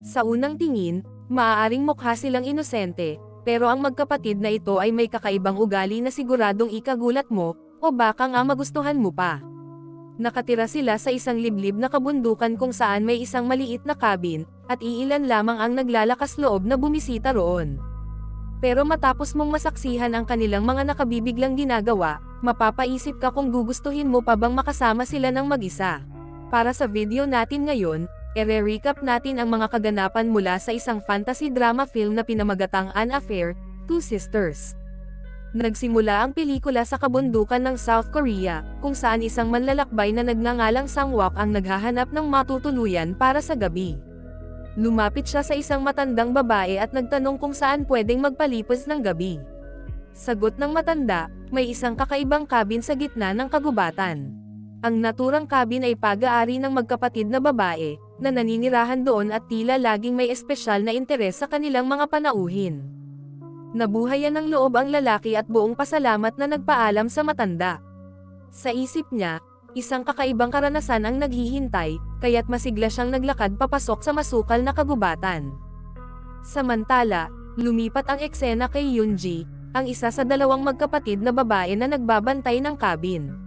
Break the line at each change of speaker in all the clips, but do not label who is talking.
Sa unang tingin, maaaring mukha silang inosente, pero ang magkapatid na ito ay may kakaibang ugali na siguradong ikagulat mo, o baka nga magustuhan mo pa. Nakatira sila sa isang liblib na kabundukan kung saan may isang maliit na cabin, at iilan lamang ang naglalakas loob na bumisita roon. Pero matapos mong masaksihan ang kanilang mga nakabibiglang ginagawa, mapapaisip ka kung gugustuhin mo pa bang makasama sila ng mag-isa. Para sa video natin ngayon, ere-recap natin ang mga kaganapan mula sa isang fantasy drama film na pinamagatang An Affair, Two Sisters. Nagsimula ang pelikula sa kabundukan ng South Korea, kung saan isang manlalakbay na nagngangalang Sangwak ang naghahanap ng matutuluyan para sa gabi. Lumapit siya sa isang matandang babae at nagtanong kung saan pwedeng magpalipas ng gabi. Sagot ng matanda, may isang kakaibang cabin sa gitna ng kagubatan. Ang naturang cabin ay pag-aari ng magkapatid na babae, na naninirahan doon at tila laging may espesyal na interes sa kanilang mga panauhin. Nabuhayan ng loob ang lalaki at buong pasalamat na nagpaalam sa matanda. Sa isip niya, isang kakaibang karanasan ang naghihintay, kaya't masigla siyang naglakad papasok sa masukal na kagubatan. Samantala, lumipat ang eksena kay Yunji, ang isa sa dalawang magkapatid na babae na nagbabantay ng kabin.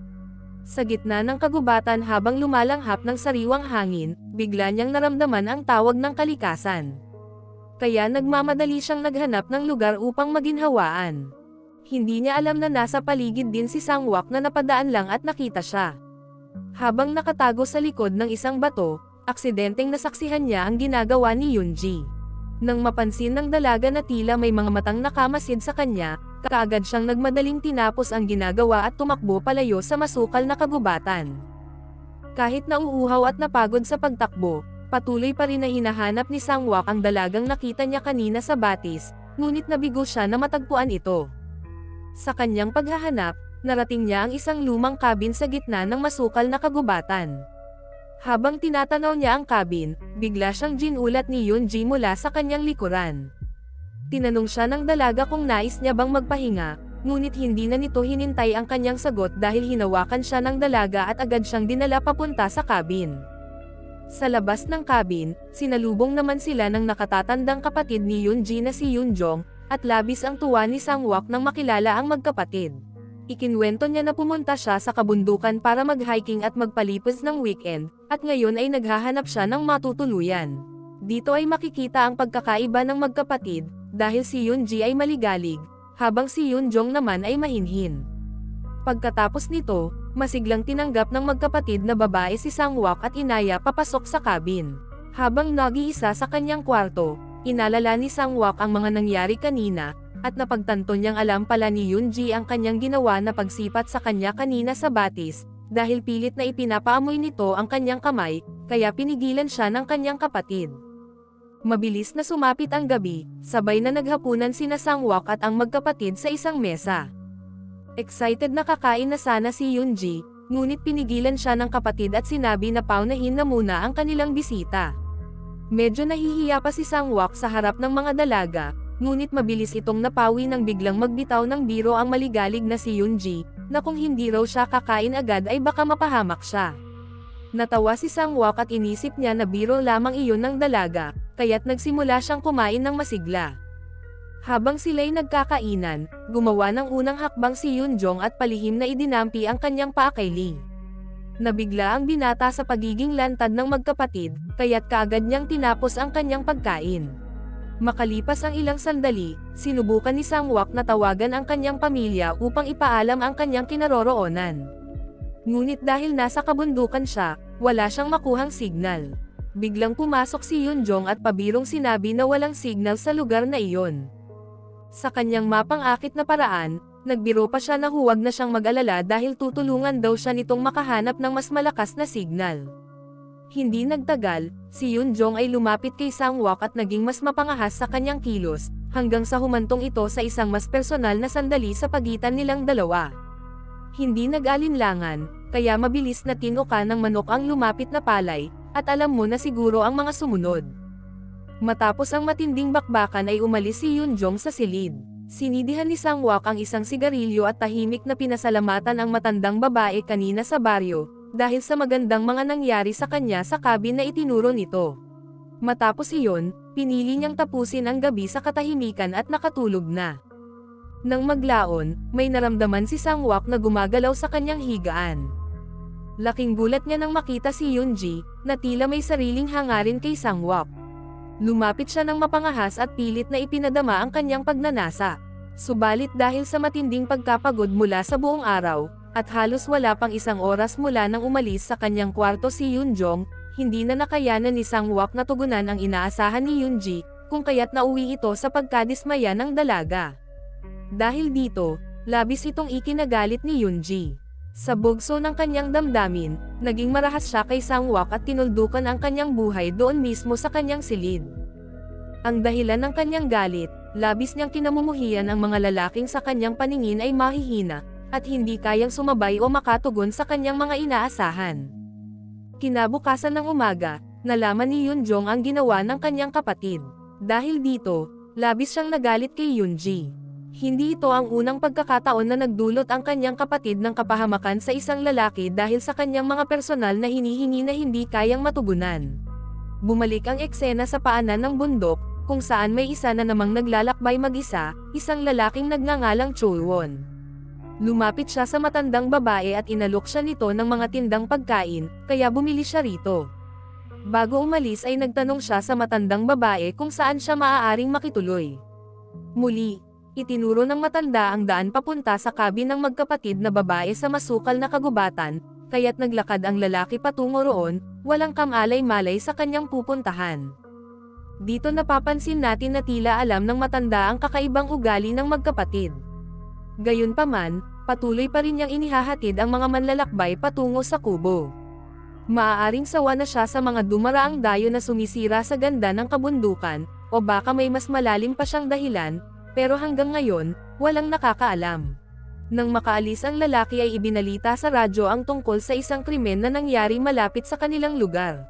Sa gitna ng kagubatan habang lumalanghap ng sariwang hangin, bigla niyang naramdaman ang tawag ng kalikasan. Kaya nagmamadali siyang naghanap ng lugar upang maginhawaan. Hindi niya alam na nasa paligid din si Sangwak na napadaan lang at nakita siya. Habang nakatago sa likod ng isang bato, aksidenteng nasaksihan niya ang ginagawa ni Yunji. Nang mapansin ng dalaga na tila may mga matang nakamasid sa kanya, kaagad siyang nagmadaling tinapos ang ginagawa at tumakbo palayo sa masukal na kagubatan. Kahit nauuhaw at napagod sa pagtakbo, patuloy pa rin na hinahanap ni Sangwak ang dalagang nakita niya kanina sa batis, ngunit nabigo siya na matagpuan ito. Sa kanyang paghahanap, narating niya ang isang lumang kabin sa gitna ng masukal na kagubatan. Habang tinatanaw niya ang kabin, bigla siyang ginulat ni Yunji mula sa kanyang likuran. Tinanong siya ng dalaga kung nais niya bang magpahinga, ngunit hindi na nito hinintay ang kanyang sagot dahil hinawakan siya ng dalaga at agad siyang dinala papunta sa kabin. Sa labas ng kabin, sinalubong naman sila ng nakatatandang kapatid ni Yunji na si Yunjong, at labis ang tuwa ni Sangwak nang makilala ang magkapatid. Ikinwento niya na pumunta siya sa kabundukan para mag-hiking at magpalipas ng weekend, at ngayon ay naghahanap siya ng matutuluyan. Dito ay makikita ang pagkakaiba ng magkapatid, dahil si Yunji ay maligalig, habang si Yunjong naman ay mahinhin. Pagkatapos nito, masiglang tinanggap ng magkapatid na babae si Sangwak at inaya papasok sa kabin. Habang nag-iisa sa kanyang kwarto, inalala ni Sangwak ang mga nangyari kanina, at napagtanto niyang alam pala ni Yunji ang kanyang ginawa na pagsipat sa kanya kanina sa batis, dahil pilit na ipinapaamoy nito ang kanyang kamay, kaya pinigilan siya ng kanyang kapatid. Mabilis na sumapit ang gabi, sabay na naghapunan sina Sangwak at ang magkapatid sa isang mesa. Excited na kakain na sana si Yunji, ngunit pinigilan siya ng kapatid at sinabi na paunahin na muna ang kanilang bisita. Medyo nahihiya pa si Sangwak sa harap ng mga dalaga, ngunit mabilis itong napawi nang biglang magbitaw ng biro ang maligalig na si Yunji, na kung hindi raw siya kakain agad ay baka mapahamak siya. Natawa si Sangwak at inisip niya na biro lamang iyon ng dalaga, kaya't nagsimula siyang kumain ng masigla. Habang sila'y nagkakainan, gumawa ng unang hakbang si Yunjong at palihim na idinampi ang kanyang paa kay Lee. Nabigla ang binata sa pagiging lantad ng magkapatid, kaya't kaagad niyang tinapos ang kanyang pagkain. Makalipas ang ilang sandali, sinubukan ni Sangwak na tawagan ang kanyang pamilya upang ipaalam ang kanyang kinaroroonan. Ngunit dahil nasa kabundukan siya, wala siyang makuhang signal. Biglang pumasok si Yunjong at pabirong sinabi na walang signal sa lugar na iyon. Sa kanyang mapang-akit na paraan, nagbiro pa siya na huwag na siyang mag-alala dahil tutulungan daw siya nitong makahanap ng mas malakas na signal. Hindi nagtagal, si Yunjong ay lumapit kay Sangwak at naging mas mapangahas sa kanyang kilos, hanggang sa humantong ito sa isang mas personal na sandali sa pagitan nilang dalawa. Hindi nag-alinlangan, kaya mabilis na tinuka ng manok ang lumapit na palay, at alam mo na siguro ang mga sumunod. Matapos ang matinding bakbakan ay umalis si Yunjong sa silid. Sinidihan ni Sangwak ang isang sigarilyo at tahimik na pinasalamatan ang matandang babae kanina sa baryo, dahil sa magandang mga nangyari sa kanya sa kabin na itinuro nito. Matapos iyon, pinili niyang tapusin ang gabi sa katahimikan at nakatulog na. Nang maglaon, may naramdaman si Sangwak na gumagalaw sa kanyang higaan. Laking gulat niya nang makita si Yunji, na tila may sariling hangarin kay Sangwak. Lumapit siya ng mapangahas at pilit na ipinadama ang kanyang pagnanasa. Subalit dahil sa matinding pagkapagod mula sa buong araw, at halos wala pang isang oras mula nang umalis sa kanyang kwarto si Yunjong, hindi na nakayanan ni Sangwak na tugunan ang inaasahan ni Yunji, kung kaya't nauwi ito sa pagkadismaya ng dalaga. Dahil dito, labis itong ikinagalit ni Yunji. Sa bugso ng kanyang damdamin, naging marahas siya kay Sangwak at tinuldukan ang kanyang buhay doon mismo sa kanyang silid. Ang dahilan ng kanyang galit, labis niyang kinamumuhian ang mga lalaking sa kanyang paningin ay mahihina, at hindi kayang sumabay o makatugon sa kanyang mga inaasahan. Kinabukasan ng umaga, nalaman ni Yunjong ang ginawa ng kanyang kapatid. Dahil dito, labis siyang nagalit kay Yunji. Hindi ito ang unang pagkakataon na nagdulot ang kanyang kapatid ng kapahamakan sa isang lalaki dahil sa kanyang mga personal na hinihingi na hindi kayang matugunan. Bumalik ang eksena sa paanan ng bundok, kung saan may isa na namang naglalakbay mag-isa, isang lalaking nagngangalang Cholwon. Lumapit siya sa matandang babae at inalok siya nito ng mga tindang pagkain, kaya bumili siya rito. Bago umalis ay nagtanong siya sa matandang babae kung saan siya maaaring makituloy. Muli, itinuro ng matanda ang daan papunta sa kabin ng magkapatid na babae sa masukal na kagubatan, kaya't naglakad ang lalaki patungo roon, walang kamalay-malay sa kanyang pupuntahan. Dito napapansin natin na tila alam ng matanda ang kakaibang ugali ng magkapatid. Gayunpaman, patuloy pa rin niyang inihahatid ang mga manlalakbay patungo sa kubo. Maaaring sawa na siya sa mga dumaraang dayo na sumisira sa ganda ng kabundukan, o baka may mas malalim pa siyang dahilan, pero hanggang ngayon, walang nakakaalam. Nang makaalis ang lalaki ay ibinalita sa radyo ang tungkol sa isang krimen na nangyari malapit sa kanilang lugar.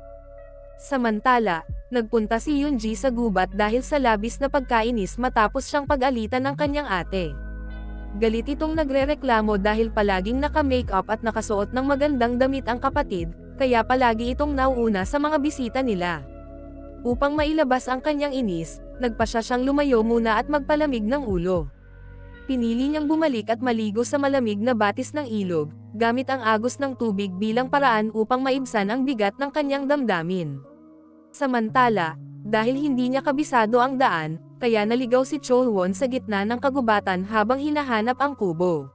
Samantala, nagpunta si Yunji sa gubat dahil sa labis na pagkainis matapos siyang pag-alitan ng kanyang ate. Galit itong nagrereklamo dahil palaging naka-makeup at nakasuot ng magandang damit ang kapatid, kaya palagi itong nauuna sa mga bisita nila. Upang mailabas ang kanyang inis, nagpasya siyang lumayo muna at magpalamig ng ulo. Pinili niyang bumalik at maligo sa malamig na batis ng ilog, gamit ang agos ng tubig bilang paraan upang maibsan ang bigat ng kanyang damdamin. Samantala, dahil hindi niya kabisado ang daan, kaya naligaw si Cholwon sa gitna ng kagubatan habang hinahanap ang kubo.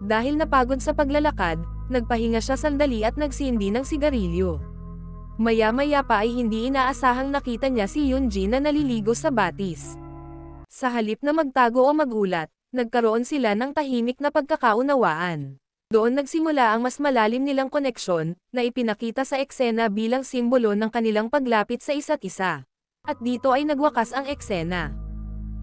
Dahil napagod sa paglalakad, nagpahinga siya sandali at nagsindi ng sigarilyo. Maya-maya pa ay hindi inaasahang nakita niya si Yunji na naliligo sa batis. Sa halip na magtago o magulat, nagkaroon sila ng tahimik na pagkakaunawaan. Doon nagsimula ang mas malalim nilang koneksyon, na ipinakita sa eksena bilang simbolo ng kanilang paglapit sa isa't isa. At dito ay nagwakas ang eksena.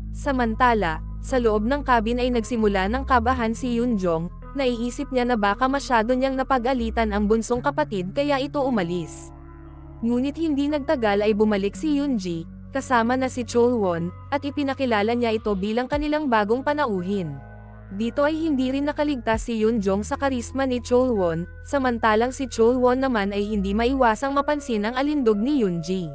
Samantala, sa loob ng cabin ay nagsimula ng kabahan si Yunjong, naiisip niya na baka masyado niyang napag-alitan ang bunsong kapatid kaya ito umalis. Ngunit hindi nagtagal ay bumalik si Yunji, kasama na si Cholwon, at ipinakilala niya ito bilang kanilang bagong panauhin. Dito ay hindi rin nakaligtas si Yunjong sa karisma ni Cholwon, samantalang si Cholwon naman ay hindi maiwasang mapansin ang alindog ni Yunji.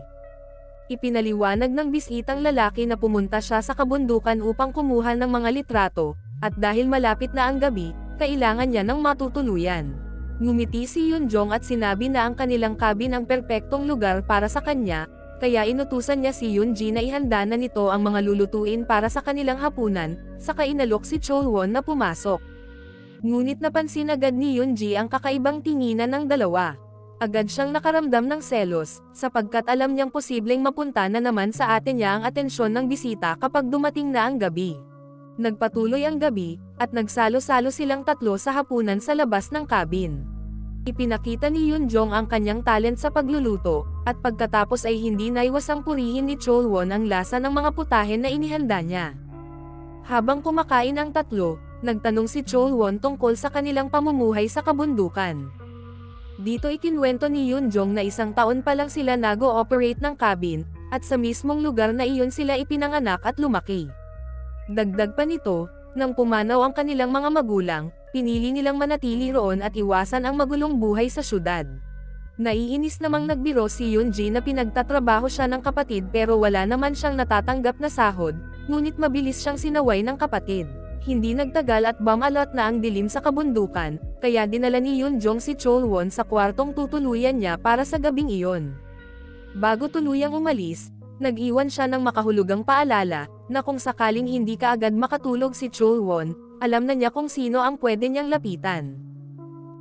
Ipinaliwanag ng bisitang lalaki na pumunta siya sa kabundukan upang kumuha ng mga litrato, at dahil malapit na ang gabi, kailangan niya ng matutuluyan. Ngumiti si Yunjong at sinabi na ang kanilang cabin ang perpektong lugar para sa kanya, kaya inutusan niya si Yunji na ihanda na nito ang mga lulutuin para sa kanilang hapunan, saka inalok si Cholwon na pumasok. Ngunit napansin agad ni Yunji ang kakaibang tinginan ng dalawa. Agad siyang nakaramdam ng selos, sapagkat alam niyang posibleng mapunta na naman sa atin niya ang atensyon ng bisita kapag dumating na ang gabi. Nagpatuloy ang gabi, at nagsalo-salo silang tatlo sa hapunan sa labas ng cabin. Ipinakita ni Yunjong ang kanyang talent sa pagluluto, at pagkatapos ay hindi naiwasang purihin ni Cholwon ang lasa ng mga putahe na inihanda niya. Habang kumakain ang tatlo, nagtanong si Cholwon tungkol sa kanilang pamumuhay sa kabundukan. Dito ikinwento ni Yunjong na isang taon pa lang sila nag-ooperate ng cabin, at sa mismong lugar na iyon sila ipinanganak at lumaki. Dagdag pa nito, nang pumanaw ang kanilang mga magulang, pinili nilang manatili roon at iwasan ang magulong buhay sa syudad. Naiinis namang nagbiro si Yunji na pinagtatrabaho siya ng kapatid pero wala naman siyang natatanggap na sahod, ngunit mabilis siyang sinaway ng kapatid. Hindi nagtagal at bumalot na ang dilim sa kabundukan, kaya dinala ni Yunjong si Cholwon sa kwartong tutuluyan niya para sa gabing iyon. Bago tuluyang umalis, nag-iwan siya ng makahulugang paalala, na kung sakaling hindi ka agad makatulog si Cholwon, alam na niya kung sino ang pwede niyang lapitan.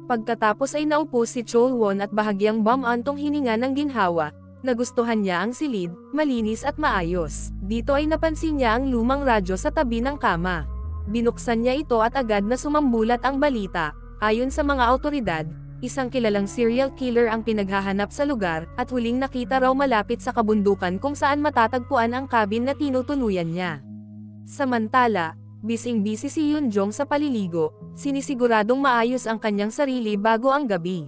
Pagkatapos ay naupo si Cholwon at bahagyang bumantong hininga ng ginhawa, nagustuhan niya ang silid, malinis at maayos. Dito ay napansin niya ang lumang radyo sa tabi ng kama. Binuksan niya ito at agad na sumambulat ang balita, ayon sa mga autoridad, isang kilalang serial killer ang pinaghahanap sa lugar, at huling nakita raw malapit sa kabundukan kung saan matatagpuan ang cabin na tinutuluyan niya. Samantala, bising-bisi si Yunjong sa paliligo, sinisiguradong maayos ang kanyang sarili bago ang gabi.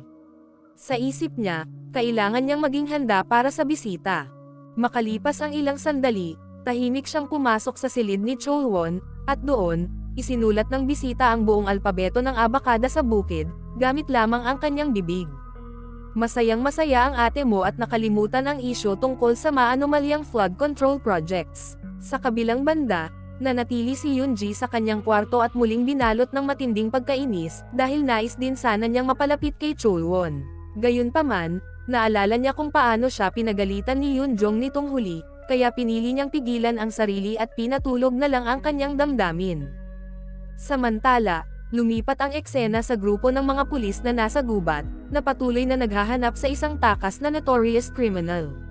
Sa isip niya, kailangan niyang maging handa para sa bisita. Makalipas ang ilang sandali, tahimik siyang pumasok sa silid ni Cholwon, at doon, isinulat ng bisita ang buong alpabeto ng abakada sa bukid, gamit lamang ang kanyang bibig. Masayang masaya ang ate mo at nakalimutan ang isyo tungkol sa maanomalyang flood control projects. Sa kabilang banda, nanatili si Yunji sa kanyang kwarto at muling binalot ng matinding pagkainis dahil nais din sana niyang mapalapit kay Cholwon. Gayunpaman, naalala niya kung paano siya pinagalitan ni Yunjong nitong huli, kaya pinili niyang pigilan ang sarili at pinatulog na lang ang kanyang damdamin. Samantala, lumipat ang eksena sa grupo ng mga pulis na nasa gubat, na patuloy na naghahanap sa isang takas na notorious criminal.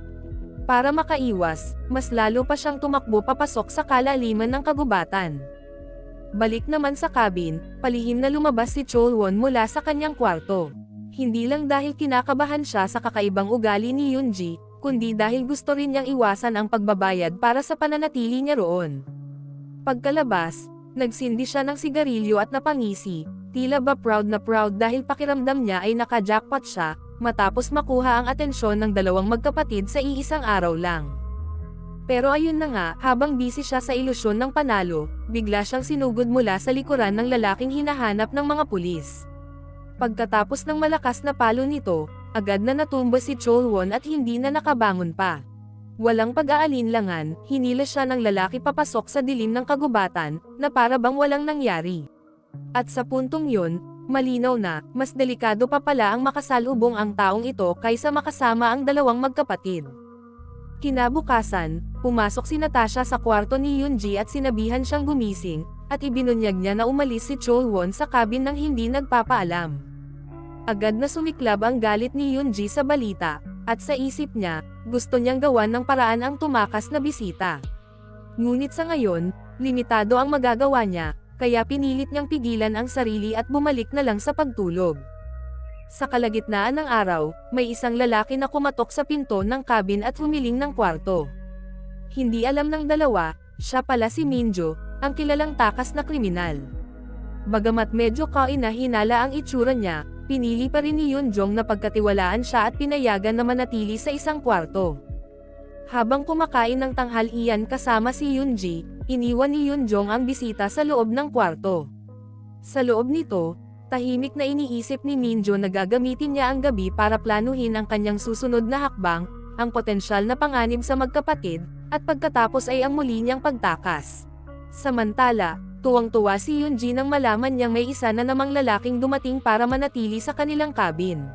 Para makaiwas, mas lalo pa siyang tumakbo papasok sa kalaliman ng kagubatan. Balik naman sa cabin, palihim na lumabas si Cholwon mula sa kanyang kwarto. Hindi lang dahil kinakabahan siya sa kakaibang ugali ni Yunji, kundi dahil gusto rin niyang iwasan ang pagbabayad para sa pananatili niya roon. Pagkalabas, nagsindi siya ng sigarilyo at napangisi, tila ba proud na proud dahil pakiramdam niya ay nakajackpot siya, matapos makuha ang atensyon ng dalawang magkapatid sa iisang araw lang. Pero ayun na nga, habang busy siya sa ilusyon ng panalo, bigla siyang sinugod mula sa likuran ng lalaking hinahanap ng mga pulis. Pagkatapos ng malakas na palo nito, agad na natumba si Cholwon at hindi na nakabangon pa. Walang pag-aalinlangan, hinila siya ng lalaki papasok sa dilim ng kagubatan, na para bang walang nangyari. At sa puntong yun, malinaw na, mas delikado pa pala ang makasalubong ang taong ito kaysa makasama ang dalawang magkapatid. Kinabukasan, pumasok si Natasha sa kwarto ni Yunji at sinabihan siyang gumising, at ibinunyag niya na umalis si Cholwon sa cabin ng hindi nagpapaalam. Agad na sumiklab ang galit ni Yunji sa balita, at sa isip niya, gusto niyang gawan ng paraan ang tumakas na bisita. Ngunit sa ngayon, limitado ang magagawa niya, kaya pinilit niyang pigilan ang sarili at bumalik na lang sa pagtulog. Sa kalagitnaan ng araw, may isang lalaki na kumatok sa pinto ng cabin at humiling ng kwarto. Hindi alam ng dalawa, siya pala si Minjo, ang kilalang takas na kriminal. Bagamat medyo kainahinala ang itsura niya, pinili pa rin ni Yunjong na pagkatiwalaan siya at pinayagan na manatili sa isang kwarto. Habang kumakain ng tanghalian kasama si Yunji, iniwan ni Yunjong ang bisita sa loob ng kwarto. Sa loob nito, tahimik na iniisip ni Minjo na gagamitin niya ang gabi para planuhin ang kanyang susunod na hakbang, ang potensyal na panganib sa magkapatid, at pagkatapos ay ang muli niyang pagtakas. Samantala, tuwang-tuwa si Yunji nang malaman niyang may isa na namang lalaking dumating para manatili sa kanilang cabin.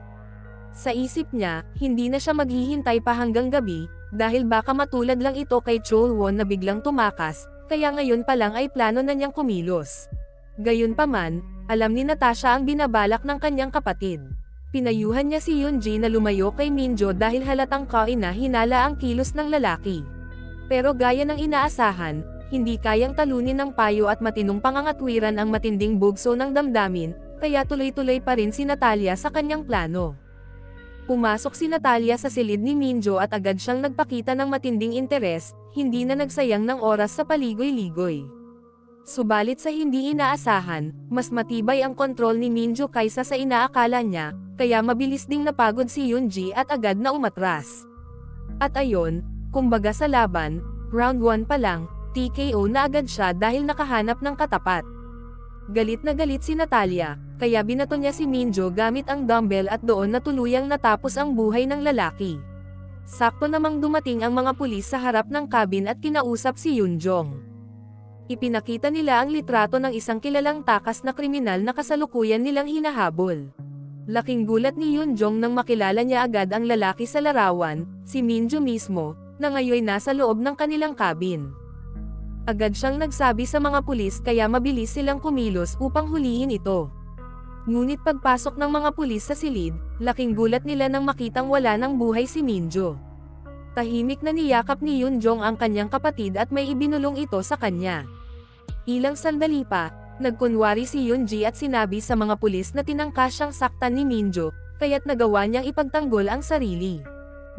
Sa isip niya, hindi na siya maghihintay pa hanggang gabi, dahil baka matulad lang ito kay Cholwon na biglang tumakas, kaya ngayon pa lang ay plano na niyang kumilos. Gayunpaman, alam ni Natasha ang binabalak ng kanyang kapatid. Pinayuhan niya si Yunji na lumayo kay Minjo dahil halatang kaina hinala ang kilos ng lalaki. Pero gaya ng inaasahan, hindi kayang talunin ng payo at matinong pangangatwiran ang matinding bugso ng damdamin, kaya tuloy-tuloy pa rin si Natalia sa kanyang plano. Pumasok si Natalia sa silid ni Minjo at agad siyang nagpakita ng matinding interes, hindi na nagsayang ng oras sa paligoy-ligoy. Subalit sa hindi inaasahan, mas matibay ang kontrol ni Minjo kaysa sa inaakala niya, kaya mabilis ding napagod si Yunji at agad na umatras. At ayon, kumbaga sa laban, round 1 pa lang, TKO na agad siya dahil nakahanap ng katapat. Galit na galit si Natalia, Kaya binato niya si Minjo gamit ang dumbbell at doon na tuluyang natapos ang buhay ng lalaki. Sakto namang dumating ang mga pulis sa harap ng cabin at kinausap si Yunjong. Ipinakita nila ang litrato ng isang kilalang takas na kriminal na kasalukuyan nilang hinahabol. Laking gulat ni Yunjong nang makilala niya agad ang lalaki sa larawan, si Minjo mismo, na ngayon nasa loob ng kanilang cabin. Agad siyang nagsabi sa mga pulis kaya mabilis silang kumilos upang hulihin ito. Ngunit pagpasok ng mga pulis sa silid, laking gulat nila nang makitang wala ng buhay si Minjo. Tahimik na niyakap ni Yunjong ang kanyang kapatid at may ibinulong ito sa kanya. Ilang sandali pa, nagkunwari si Yunji at sinabi sa mga pulis na tinangka siyang saktan ni Minjo, kaya't nagawa niyang ipagtanggol ang sarili.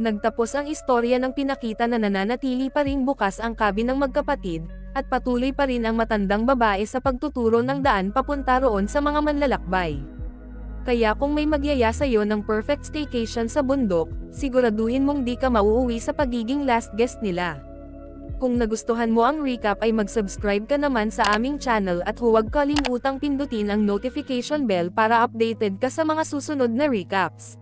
Nagtapos ang istorya ng pinakita na nananatili pa ring bukas ang cabin ng magkapatid, at patuloy pa rin ang matandang babae sa pagtuturo ng daan papunta roon sa mga manlalakbay. Kaya kung may magyaya sa iyo ng perfect staycation sa bundok, siguraduhin mong di ka mauuwi sa pagiging last guest nila. Kung nagustuhan mo ang recap ay mag-subscribe ka naman sa aming channel at huwag kalimutang pindutin ang notification bell para updated ka sa mga susunod na recaps.